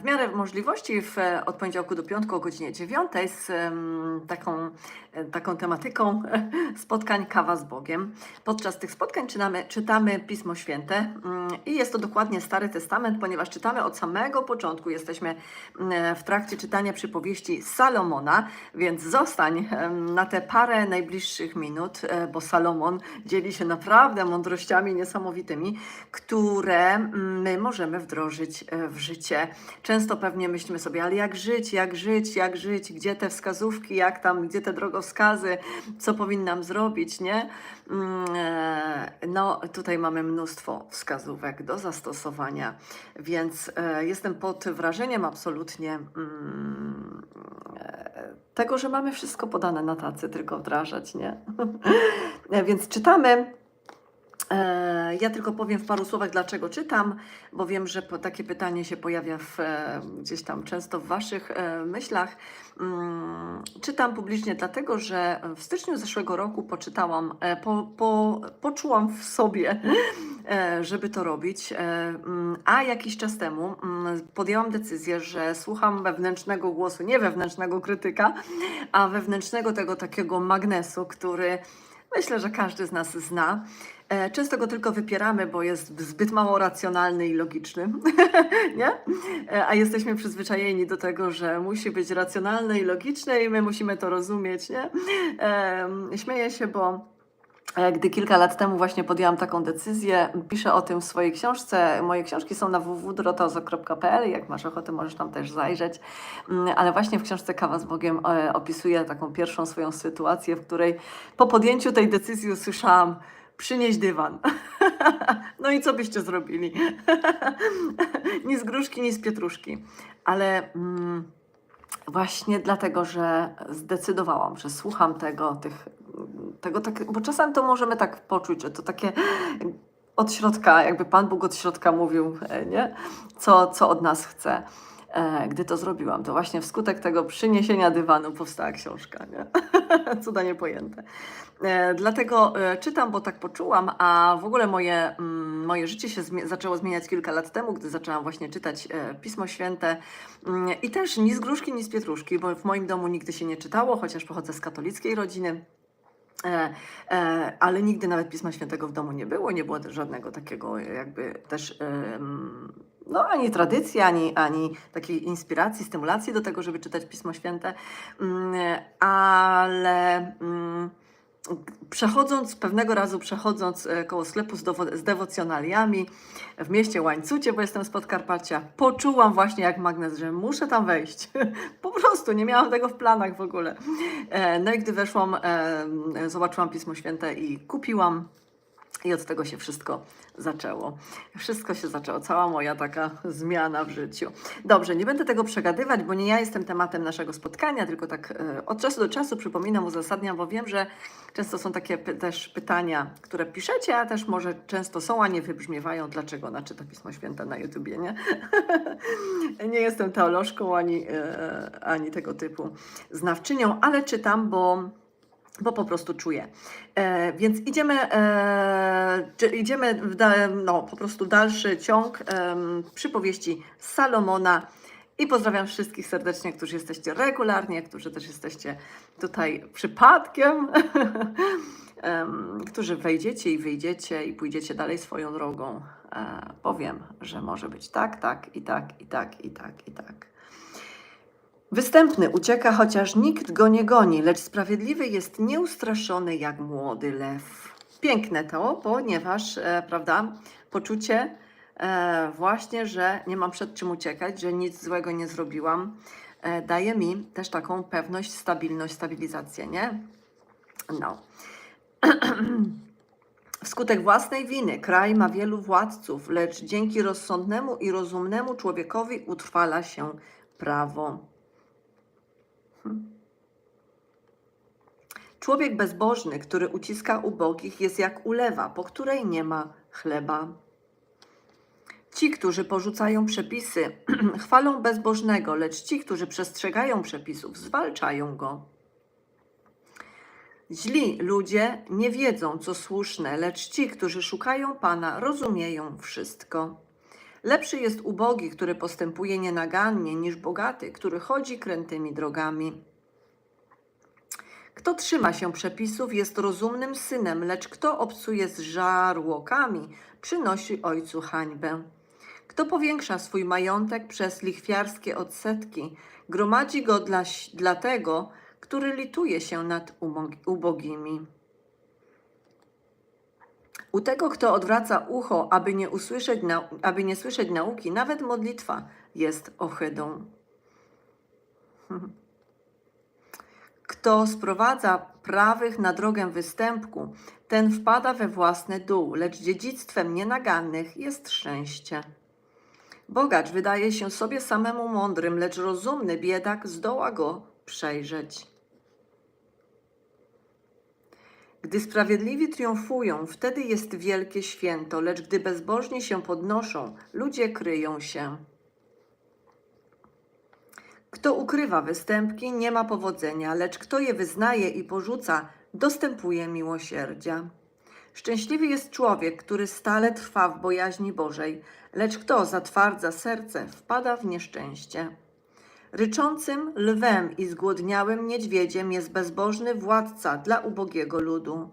W miarę możliwości w, od poniedziałku do piątku o godzinie 9 z taką, e, taką tematyką spotkań Kawa z Bogiem. Podczas tych spotkań czytamy, czytamy Pismo Święte mm, i jest to dokładnie Stary Testament, ponieważ czytamy od samego początku. Jesteśmy mm, w trakcie czytania przypowieści Salomona, więc zostań na te parę najbliższych minut, e, bo Salomon dzieli się naprawdę mądrościami niesamowitymi, które mm, my możemy wdrożyć e, w życie. Często pewnie myślimy sobie, ale jak żyć, jak żyć, jak żyć, gdzie te wskazówki, jak tam, gdzie te drogowskazy, co powinnam zrobić, nie? Mm, e, No, tutaj mamy mnóstwo wskazówek do zastosowania, więc e, jestem pod wrażeniem absolutnie mm, e, tego, że mamy wszystko podane na tacy, tylko wdrażać, nie? Więc czytamy. E, Ja tylko powiem w paru słowach, dlaczego czytam, bo wiem, że takie pytanie się pojawia w, e, gdzieś tam często w Waszych e, myślach. Mm, Czytam publicznie dlatego, że w styczniu zeszłego roku poczytałam, po, po, poczułam w sobie, żeby to robić, mm, a jakiś czas temu mm, podjęłam decyzję, że słucham wewnętrznego głosu, nie wewnętrznego krytyka, a wewnętrznego tego takiego magnesu, który myślę, że każdy z nas zna. E, Często go tylko wypieramy, bo jest zbyt mało racjonalny i logiczny, nie? E, A jesteśmy przyzwyczajeni do tego, że musi być racjonalny i logiczny i my musimy to rozumieć, nie? Em, Śmieję się, bo e, gdy kilka lat temu właśnie podjęłam taką decyzję, piszę o tym w swojej książce. Moje książki są na www.dorotaozo.pl, jak masz ochotę, możesz tam też zajrzeć. Mm, Ale właśnie w książce Kawa z Bogiem e, opisuję taką pierwszą swoją sytuację, w której po podjęciu tej decyzji usłyszałam przynieś dywan. No i co byście zrobili? ni z gruszki, ni z pietruszki. Ale mm, właśnie dlatego, że zdecydowałam, że słucham tego, tych, tego tak, bo czasem to możemy tak poczuć, że to takie od środka, jakby Pan Bóg od środka mówił, e, nie? Co, co od nas chce. E, Gdy to zrobiłam, to właśnie wskutek tego przyniesienia dywanu powstała książka. Nie? Cuda niepojęte. E, Dlatego e, czytam, bo tak poczułam, a w ogóle moje, mm, moje życie się zmie- zaczęło zmieniać kilka lat temu, gdy zaczęłam właśnie czytać Pismo Święte. Mm, I też ni z gruszki, ni z pietruszki, bo w moim domu nigdy się nie czytało, chociaż pochodzę z katolickiej rodziny. Ale nigdy nawet Pisma Świętego w domu nie było, nie było też żadnego takiego jakby też no ani tradycji, ani, ani takiej inspiracji, stymulacji do tego, żeby czytać Pismo Święte, Mm, ale mm, przechodząc, pewnego razu przechodząc e, koło sklepu z, z dewocjonaliami w mieście Łańcucie, bo jestem z Podkarpacia, poczułam właśnie jak magnes, że muszę tam wejść. po prostu, nie miałam tego w planach w ogóle. E, No i gdy weszłam, e, zobaczyłam Pismo Święte i kupiłam. I od tego się wszystko zaczęło. Wszystko się zaczęło, cała moja taka zmiana w życiu. Dobrze, nie będę tego przegadywać, bo nie ja jestem tematem naszego spotkania, tylko tak e, od czasu do czasu przypominam, uzasadniam, bo wiem, że często są takie też pytania, które piszecie, a też może często są, a nie wybrzmiewają, dlaczego ona czyta Pismo Święte na YouTubie, nie? nie jestem teolożką ani, e, ani tego typu znawczynią, ale czytam, bo bo po prostu czuję. E, więc idziemy, e, idziemy w da, no, po prostu dalszy ciąg em, przypowieści Salomona. I pozdrawiam wszystkich serdecznie, którzy jesteście regularnie, którzy też jesteście tutaj przypadkiem, em, którzy wejdziecie i wyjdziecie i pójdziecie dalej swoją drogą. E, powiem, że może być tak, tak, i tak, i tak, i tak, i tak. Występny ucieka, chociaż nikt go nie goni, lecz sprawiedliwy jest nieustraszony jak młody lew. Piękne to, ponieważ, e, prawda, poczucie e, właśnie, że nie mam przed czym uciekać, że nic złego nie zrobiłam, e, daje mi też taką pewność, stabilność, stabilizację, nie? No. Wskutek własnej winy kraj ma wielu władców, lecz dzięki rozsądnemu i rozumnemu człowiekowi utrwala się prawo. Człowiek bezbożny, który uciska ubogich, jest jak ulewa, po której nie ma chleba. Ci, którzy porzucają przepisy, chwalą bezbożnego, lecz ci, którzy przestrzegają przepisów, zwalczają go. Źli ludzie nie wiedzą, co słuszne, lecz ci, którzy szukają Pana, rozumieją wszystko. Lepszy jest ubogi, który postępuje nienagannie, niż bogaty, który chodzi krętymi drogami. Kto trzyma się przepisów, jest rozumnym synem, lecz kto obcuje z żarłokami, przynosi ojcu hańbę. Kto powiększa swój majątek przez lichwiarskie odsetki, gromadzi go dla, dla tego, który lituje się nad ubogimi. U tego, kto odwraca ucho, aby nie, usłyszeć aby nie słyszeć nauki, nawet modlitwa jest ohydą. Kto sprowadza prawych na drogę występku, ten wpada we własny dół, lecz dziedzictwem nienagannych jest szczęście. Bogacz wydaje się sobie samemu mądrym, lecz rozumny biedak zdoła go przejrzeć. Gdy sprawiedliwi triumfują, wtedy jest wielkie święto, lecz gdy bezbożni się podnoszą, ludzie kryją się. Kto ukrywa występki, nie ma powodzenia, lecz kto je wyznaje i porzuca, dostępuje miłosierdzia. Szczęśliwy jest człowiek, który stale trwa w bojaźni Bożej, lecz kto zatwardza serce, wpada w nieszczęście. Ryczącym lwem i zgłodniałym niedźwiedziem jest bezbożny władca dla ubogiego ludu.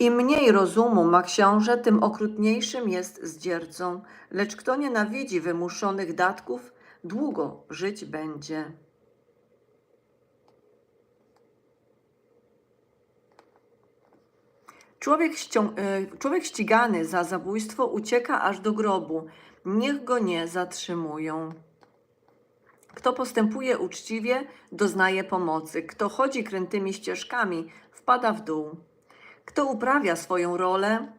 Im mniej rozumu ma książę, tym okrutniejszym jest zdziercą, lecz kto nienawidzi wymuszonych datków, długo żyć będzie. Człowiek, y, człowiek ścigany za zabójstwo ucieka aż do grobu. Niech go nie zatrzymują. Kto postępuje uczciwie, doznaje pomocy. Kto chodzi krętymi ścieżkami, wpada w dół. Kto uprawia swoją rolę,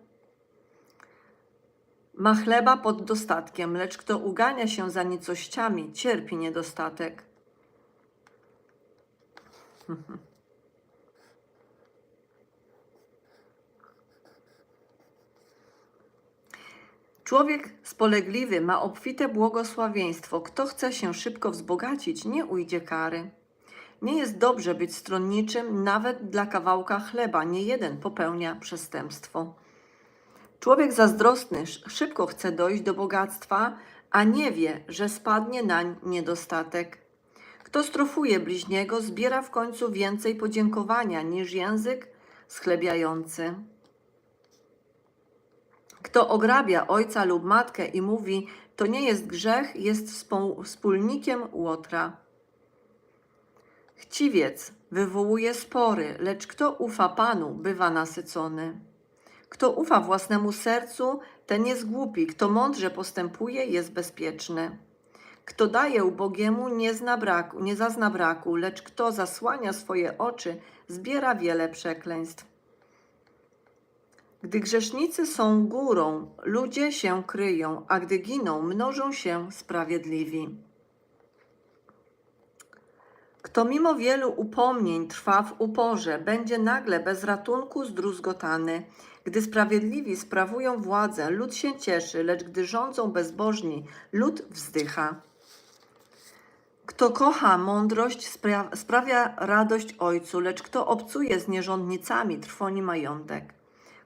ma chleba pod dostatkiem, lecz kto ugania się za nicościami, cierpi niedostatek. Człowiek spolegliwy ma obfite błogosławieństwo. Kto chce się szybko wzbogacić, nie ujdzie kary. Nie jest dobrze być stronniczym nawet dla kawałka chleba. Nie jeden popełnia przestępstwo. Człowiek zazdrosny sz- szybko chce dojść do bogactwa, a nie wie, że spadnie nań niedostatek. Kto strofuje bliźniego, zbiera w końcu więcej podziękowania niż język schlebiający. Kto ograbia ojca lub matkę i mówi, to nie jest grzech, jest wspólnikiem łotra. Chciwiec wywołuje spory, lecz kto ufa Panu, bywa nasycony. Kto ufa własnemu sercu, ten jest głupi, kto mądrze postępuje, jest bezpieczny. Kto daje ubogiemu, nie, zna braku, nie zazna braku, lecz kto zasłania swoje oczy, zbiera wiele przekleństw. Gdy grzesznicy są górą, ludzie się kryją, a gdy giną, mnożą się sprawiedliwi. Kto mimo wielu upomnień trwa w uporze, będzie nagle bez ratunku zdruzgotany. Gdy sprawiedliwi sprawują władzę, lud się cieszy, lecz gdy rządzą bezbożni, lud wzdycha. Kto kocha mądrość, spra- sprawia radość ojcu, lecz kto obcuje z nierządnicami, trwoni majątek.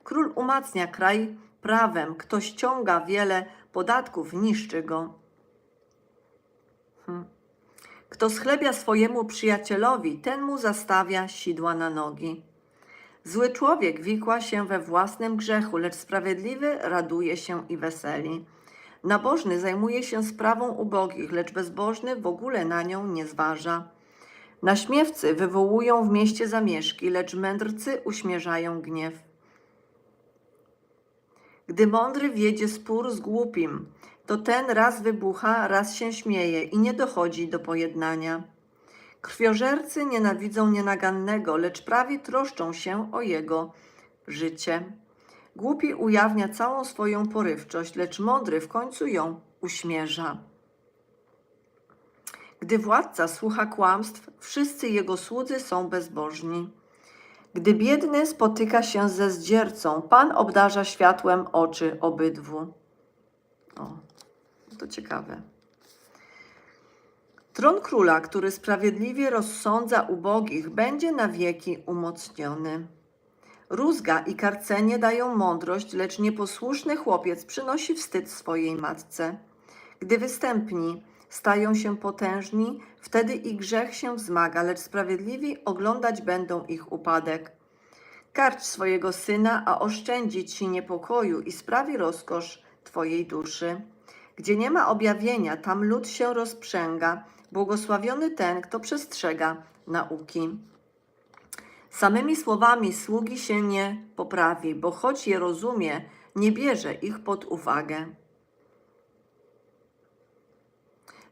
Król umacnia kraj prawem, kto ściąga wiele podatków, niszczy go. Hmm. Kto schlebia swojemu przyjacielowi, ten mu zastawia sidła na nogi. Zły człowiek wikła się we własnym grzechu, lecz sprawiedliwy raduje się i weseli. Nabożny zajmuje się sprawą ubogich, lecz bezbożny w ogóle na nią nie zważa. Naśmiewcy wywołują w mieście zamieszki, lecz mędrcy uśmierzają gniew. Gdy mądry wiedzie spór z głupim, to ten raz wybucha, raz się śmieje i nie dochodzi do pojednania. Krwiożercy nienawidzą nienagannego, lecz prawi troszczą się o jego życie. Głupi ujawnia całą swoją porywczość, lecz mądry w końcu ją uśmierza. Gdy władca słucha kłamstw, wszyscy jego słudzy są bezbożni. Gdy biedny spotyka się ze zdziercą, Pan obdarza światłem oczy obydwu. O, to ciekawe. Tron króla, który sprawiedliwie rozsądza ubogich, będzie na wieki umocniony. Rózga i karcenie dają mądrość, lecz nieposłuszny chłopiec przynosi wstyd swojej matce. Gdy występni stają się potężni, wtedy i grzech się wzmaga, lecz sprawiedliwi oglądać będą ich upadek. Karć swojego syna, a oszczędzi ci niepokoju i sprawi rozkosz twojej duszy. Gdzie nie ma objawienia, tam lud się rozprzęga. Błogosławiony ten, kto przestrzega nauki. Samymi słowami sługi się nie poprawi, bo choć je rozumie, nie bierze ich pod uwagę.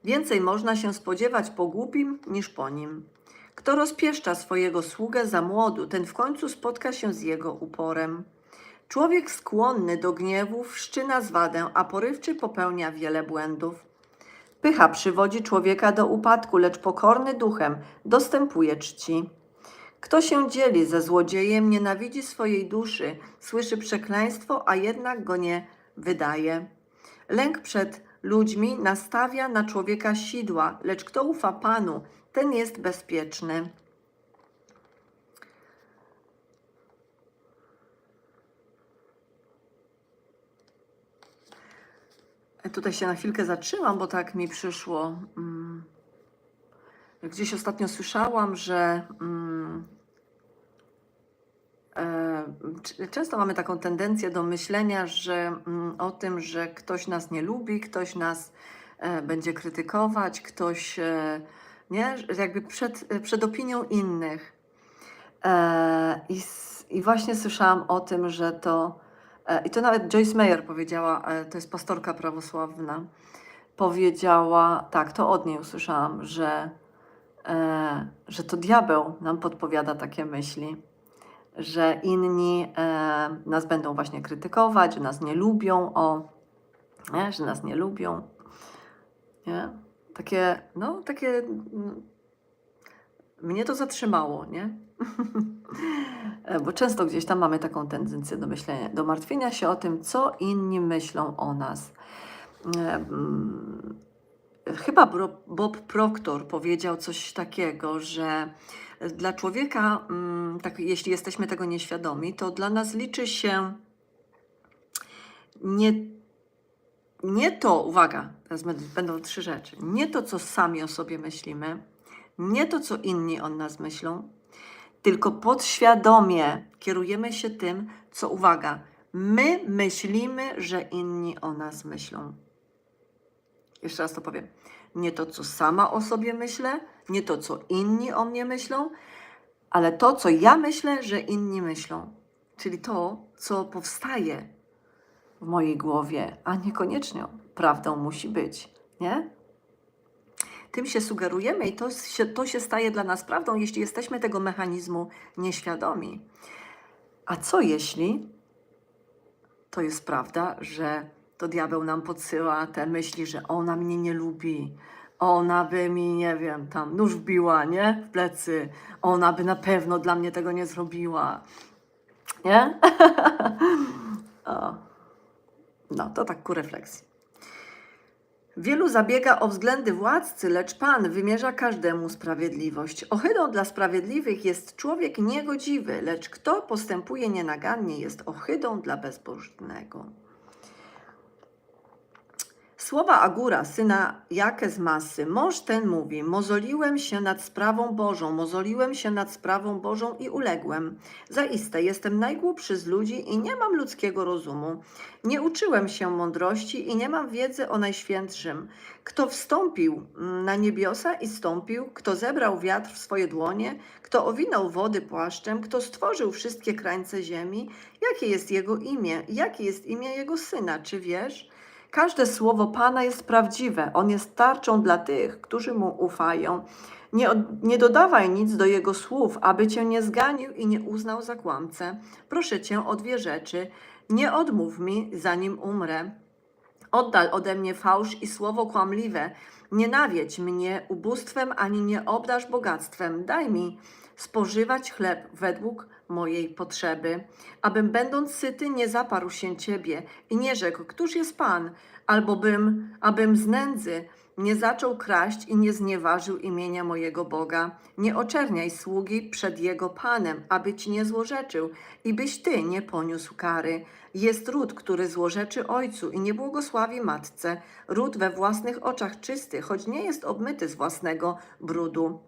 Więcej można się spodziewać po głupim niż po nim. Kto rozpieszcza swojego sługę za młodu, ten w końcu spotka się z jego uporem. Człowiek skłonny do gniewu wszczyna zwadę, a porywczy popełnia wiele błędów. Pycha przywodzi człowieka do upadku, lecz pokorny duchem dostępuje czci. Kto się dzieli ze złodziejem, nienawidzi swojej duszy, słyszy przekleństwo, a jednak go nie wydaje. Lęk przed ludźmi nastawia na człowieka sidła, lecz kto ufa Panu, ten jest bezpieczny. Tutaj się na chwilkę zatrzymam, bo tak mi przyszło. mm, Gdzieś ostatnio słyszałam, że e, c- często mamy taką tendencję do myślenia, że mm, o tym, że ktoś nas nie lubi, ktoś nas e, będzie krytykować, ktoś e, nie, jakby przed, przed opinią innych. E, i, I właśnie słyszałam o tym, że to, i to nawet Joyce Meyer powiedziała, to jest pastorka prawosławna, powiedziała, tak, to od niej usłyszałam, że, że to diabeł nam podpowiada takie myśli, że inni e, nas będą właśnie krytykować, że nas nie lubią, o, nie, że nas nie lubią. Nie? Takie, no, takie. mm, Mnie to zatrzymało, nie? E, Bo często gdzieś tam mamy taką tendencję do myślenia, do martwienia się o tym, co inni myślą o nas. E, mm, Chyba Bob Proctor powiedział coś takiego, że dla człowieka, mm, tak, jeśli jesteśmy tego nieświadomi, to dla nas liczy się nie, nie to, uwaga, będą trzy rzeczy, nie to, co sami o sobie myślimy, nie to, co inni o nas myślą, tylko podświadomie kierujemy się tym, co uwaga, my myślimy, że inni o nas myślą. Jeszcze raz to powiem. Nie to, co sama o sobie myślę, nie to, co inni o mnie myślą, ale to, co ja myślę, że inni myślą. Czyli to, co powstaje w mojej głowie, a niekoniecznie prawdą musi być, nie? Tym się sugerujemy i to się, to się staje dla nas prawdą, jeśli jesteśmy tego mechanizmu nieświadomi. A co jeśli to jest prawda, że to diabeł nam podsyła te myśli, że ona mnie nie lubi, ona by mi, nie wiem, tam nóż wbiła, nie? W plecy, ona by na pewno dla mnie tego nie zrobiła, nie? No, to tak ku refleksji. Wielu zabiega o względy władcy, lecz Pan wymierza każdemu sprawiedliwość. Ohydą dla sprawiedliwych jest człowiek niegodziwy, lecz kto postępuje nienagannie jest ohydą dla bezbożnego. Słowa Agura, syna Jakę z Masy, mąż ten mówi, mozoliłem się nad sprawą Bożą, mozoliłem się nad sprawą Bożą i uległem. Zaiste jestem najgłupszy z ludzi i nie mam ludzkiego rozumu. Nie uczyłem się mądrości i nie mam wiedzy o Najświętszym. Kto wstąpił mm, na niebiosa i stąpił, kto zebrał wiatr w swoje dłonie, kto owinął wody płaszczem, kto stworzył wszystkie krańce ziemi, jakie jest jego imię, jakie jest imię jego syna, czy wiesz? Każde słowo Pana jest prawdziwe. On jest tarczą dla tych, którzy mu ufają. Nie, nie dodawaj nic do jego słów, aby cię nie zganił i nie uznał za kłamcę. Proszę cię o dwie rzeczy. Nie odmów mi, zanim umrę. Oddal ode mnie fałsz i słowo kłamliwe. Nie nawiedź mnie ubóstwem, ani nie obdasz bogactwem. Daj mi spożywać chleb według mojej potrzeby, abym będąc syty nie zaparł się Ciebie i nie rzekł, któż jest Pan, albo bym, abym z nędzy nie zaczął kraść i nie znieważył imienia mojego Boga. Nie oczerniaj sługi przed jego Panem, aby ci nie złorzeczył i byś ty nie poniósł kary. Jest ród, który złorzeczy ojcu i nie błogosławi matce. Ród we własnych oczach czysty, choć nie jest obmyty z własnego brudu.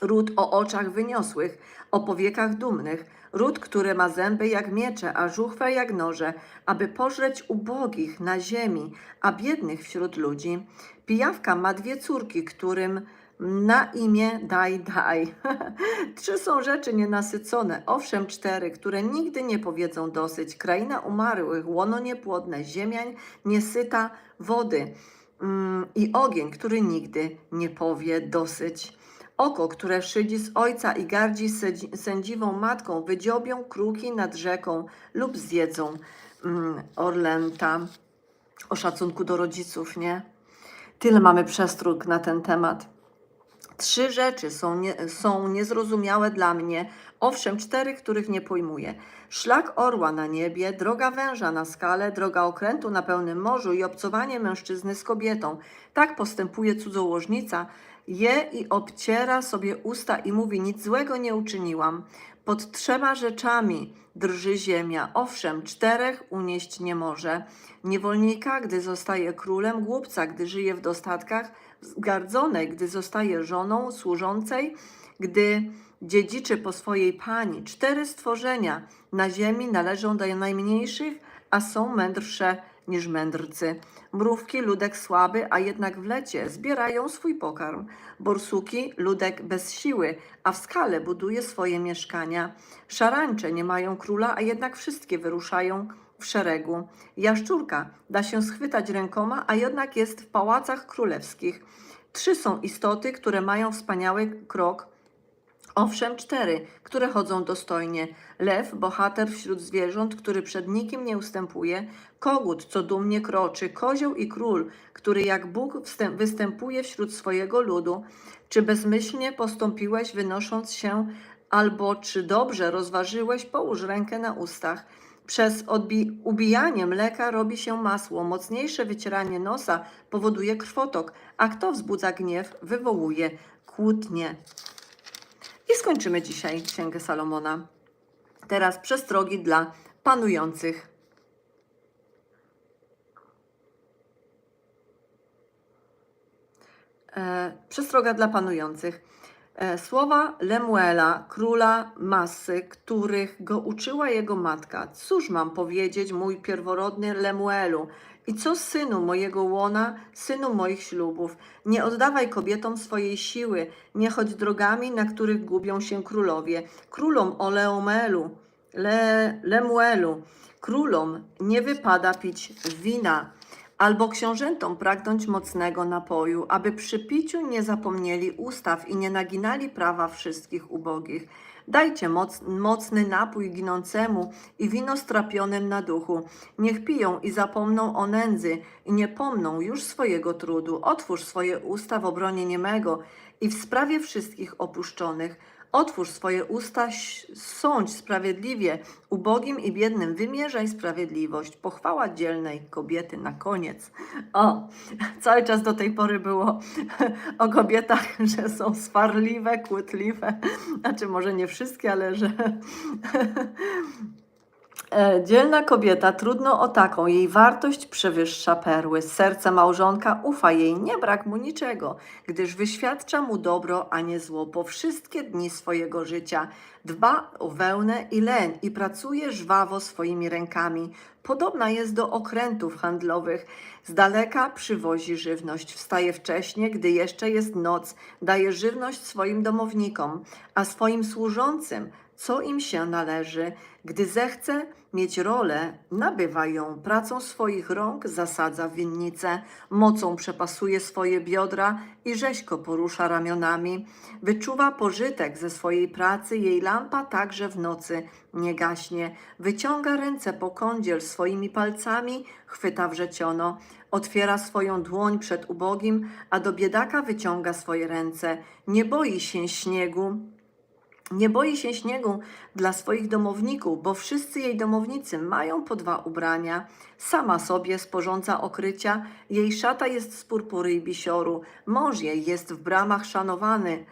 Ród o oczach wyniosłych, o powiekach dumnych, ród, który ma zęby jak miecze, a żuchwę jak noże, aby pożreć ubogich na ziemi, a biednych wśród ludzi. Pijawka ma dwie córki, którym na imię daj, daj. Trzy są rzeczy nienasycone, owszem cztery, które nigdy nie powiedzą dosyć. Kraina umarłych, łono niepłodne, ziemiań niesyta wody mm, i ogień, który nigdy nie powie dosyć. Oko, które szydzi z ojca i gardzi sędzi- sędziwą matką, wydziobią kruki nad rzeką lub zjedzą mm, orlęta. O szacunku do rodziców, nie? Tyle mamy przestróg na ten temat. Trzy rzeczy są, nie, są niezrozumiałe dla mnie, owszem, cztery, których nie pojmuję. Szlak orła na niebie, droga węża na skale, droga okrętu na pełnym morzu i obcowanie mężczyzny z kobietą. Tak postępuje cudzołożnica, je i obciera sobie usta i mówi: Nic złego nie uczyniłam. Pod trzema rzeczami drży ziemia, owszem, czterech unieść nie może. Niewolnika, gdy zostaje królem, głupca, gdy żyje w dostatkach, zgardzonej, gdy zostaje żoną służącej, gdy dziedziczy po swojej pani. Cztery stworzenia na ziemi należą do najmniejszych, a są mędrsze niż mędrcy. Mrówki, ludek słaby, a jednak w lecie zbierają swój pokarm. Borsuki, ludek bez siły, a w skale buduje swoje mieszkania. Szarańcze nie mają króla, a jednak wszystkie wyruszają w szeregu. Jaszczurka da się schwytać rękoma, a jednak jest w pałacach królewskich. Trzy są istoty, które mają wspaniały krok. Owszem, cztery, które chodzą dostojnie. Lew, bohater wśród zwierząt, który przed nikim nie ustępuje. Kogut, co dumnie kroczy. Kozioł i król, który jak Bóg występuje wśród swojego ludu. Czy bezmyślnie postąpiłeś, wynosząc się, albo czy dobrze rozważyłeś, połóż rękę na ustach. Przez ubijanie mleka robi się masło, mocniejsze wycieranie nosa powoduje krwotok, a kto wzbudza gniew, wywołuje kłótnie. I skończymy dzisiaj Księgę Salomona. Teraz przestrogi dla panujących. E, przestroga dla panujących. E, słowa Lemuela, króla Masy, których go uczyła jego matka. Cóż mam powiedzieć, mój pierworodny Lemuelu? I co synu mojego łona, synu moich ślubów? Nie oddawaj kobietom swojej siły, nie chodź drogami, na których gubią się królowie. Królom o Leomelu, Le, Lemuelu, królom nie wypada pić wina, albo książętom pragnąć mocnego napoju, aby przy piciu nie zapomnieli ustaw i nie naginali prawa wszystkich ubogich. Dajcie moc, mocny napój ginącemu i wino strapionym na duchu. Niech piją i zapomną o nędzy i nie pomną już swojego trudu. Otwórz swoje usta w obronie niemego i w sprawie wszystkich opuszczonych. Otwórz swoje usta, sądź sprawiedliwie, ubogim i biednym wymierzaj sprawiedliwość. Pochwała dzielnej kobiety na koniec. O, cały czas do tej pory było o kobietach, że są swarliwe, kłótliwe. Znaczy, może nie wszystkie, ale że. E, Dzielna kobieta, trudno o taką, jej wartość przewyższa perły. Serce małżonka ufa jej, nie brak mu niczego, gdyż wyświadcza mu dobro, a nie zło po wszystkie dni swojego życia. Dba o wełnę i leń i pracuje żwawo swoimi rękami. Podobna jest do okrętów handlowych. Z daleka przywozi żywność. Wstaje wcześnie, gdy jeszcze jest noc. Daje żywność swoim domownikom, a swoim służącym co im się należy. Gdy zechce mieć rolę, nabywa ją. Pracą swoich rąk zasadza winnicę, mocą przepasuje swoje biodra i rzeźko porusza ramionami. Wyczuwa pożytek ze swojej pracy, jej lampa także w nocy nie gaśnie. Wyciąga ręce po kądziel swoimi palcami, chwyta wrzeciono. Otwiera swoją dłoń przed ubogim, a do biedaka wyciąga swoje ręce. Nie boi się śniegu, Nie boi się śniegu dla swoich domowników, bo wszyscy jej domownicy mają po dwa ubrania. Sama sobie sporządza okrycia, jej szata jest z purpury i bisioru, mąż jej jest w bramach szanowany.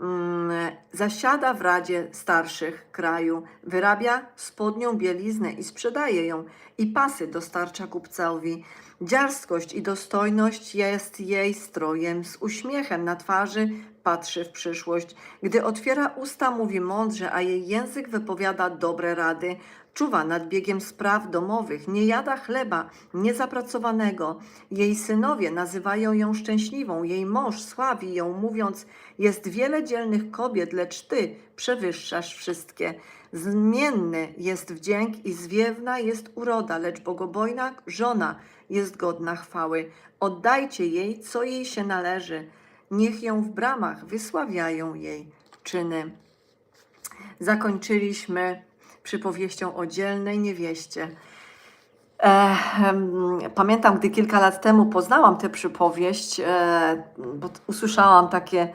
Mm, Zasiada w Radzie Starszych kraju, wyrabia spodnią bieliznę i sprzedaje ją, i pasy dostarcza kupcowi. Dziarskość i dostojność jest jej strojem, z uśmiechem na twarzy patrzy w przyszłość. Gdy otwiera usta, mówi mądrze, a jej język wypowiada dobre rady. Czuwa nad biegiem spraw domowych, nie jada chleba niezapracowanego. Jej synowie nazywają ją szczęśliwą, jej mąż sławi ją, mówiąc: Jest wiele dzielnych kobiet, lecz ty przewyższasz wszystkie. Zmienny jest wdzięk i zwiewna jest uroda, lecz bogobojna żona jest godna chwały. Oddajcie jej, co jej się należy. Niech ją w bramach wysławiają jej czyny. Zakończyliśmy przypowieścią o dzielnej niewieście. E, em, pamiętam, gdy kilka lat temu poznałam tę przypowieść, e, bo usłyszałam takie,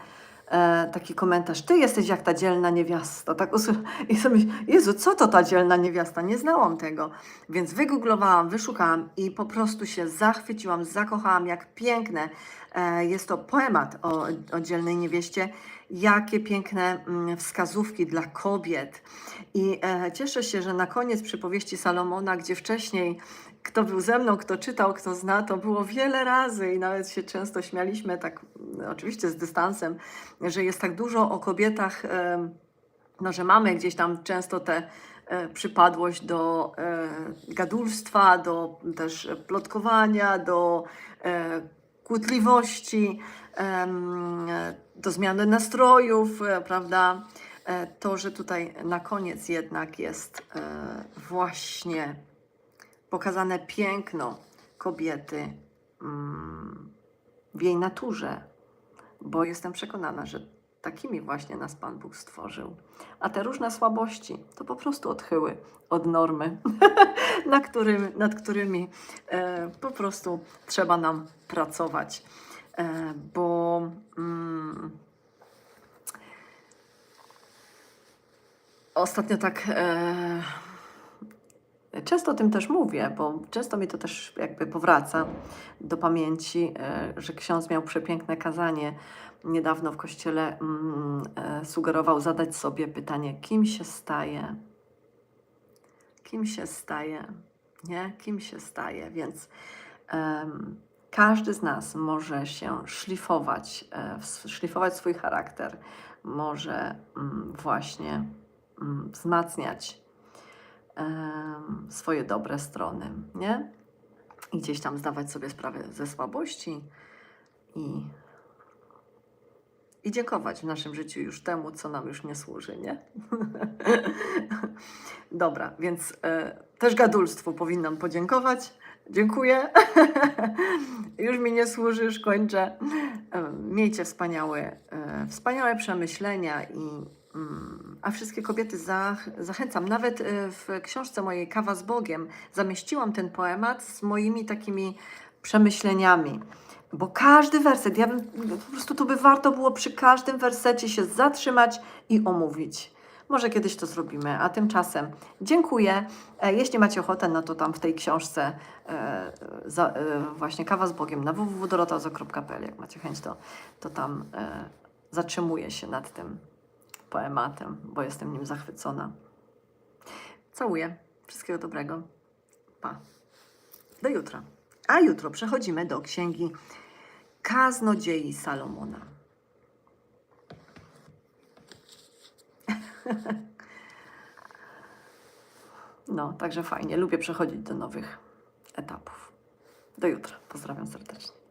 e, taki komentarz, ty jesteś jak ta dzielna niewiasta. Tak I sobie Jezu, co to ta dzielna niewiasta? Nie znałam tego. Więc wygooglowałam, wyszukałam i po prostu się zachwyciłam, zakochałam, jak piękne e, jest to poemat o, o dzielnej niewieście. Jakie piękne mm, wskazówki dla kobiet. I e, cieszę się, że na koniec przypowieści Salomona, gdzie wcześniej kto był ze mną, kto czytał, kto zna, to było wiele razy i nawet się często śmialiśmy, tak mm, oczywiście z dystansem, że jest tak dużo o kobietach, em, no, że mamy gdzieś tam często tę e, przypadłość do e, gadulstwa, do też plotkowania, do e, kłótliwości, e, do zmiany nastrojów, e, prawda? E, To, że tutaj na koniec jednak jest e, właśnie pokazane piękno kobiety mm, w jej naturze, bo jestem przekonana, że takimi właśnie nas Pan Bóg stworzył. A te różne słabości to po prostu odchyły od normy, nad którymi e, po prostu trzeba nam pracować. E, bo mm, ostatnio tak e, często o tym też mówię, bo często mi to też jakby powraca do pamięci, e, że ksiądz miał przepiękne kazanie niedawno w kościele, mm, e, sugerował zadać sobie pytanie, kim się staje? Kim się staje? Nie? Kim się staje? Więc em, każdy z nas może się szlifować, e, szlifować swój charakter, może mm, właśnie mm, wzmacniać swoje dobre strony, nie? I gdzieś tam zdawać sobie sprawę ze słabości i, i dziękować w naszym życiu już temu, co nam już nie służy, nie? Dobra, więc e, też gadulstwu powinnam podziękować. Dziękuję. już mi nie służy, już kończę. Miejcie wspaniałe, e, wspaniałe przemyślenia i a wszystkie kobiety zach zachęcam. Nawet e, w książce mojej Kawa z Bogiem zamieściłam ten poemat z moimi takimi przemyśleniami. Bo każdy werset, ja bym po prostu to by warto było przy każdym wersecie się zatrzymać i omówić. Może kiedyś to zrobimy, a tymczasem dziękuję. E, Jeśli macie ochotę, no to tam w tej książce e, za, e, właśnie kawa z Bogiem na www.dorotazo.pl, jak macie chęć, to, to tam e, zatrzymuję się nad tym poematem, bo jestem nim zachwycona. Całuję. Wszystkiego dobrego. Pa. Do jutra. A jutro przechodzimy do księgi Kaznodziei Salomona. No, także fajnie. Lubię przechodzić do nowych etapów. Do jutra. Pozdrawiam serdecznie.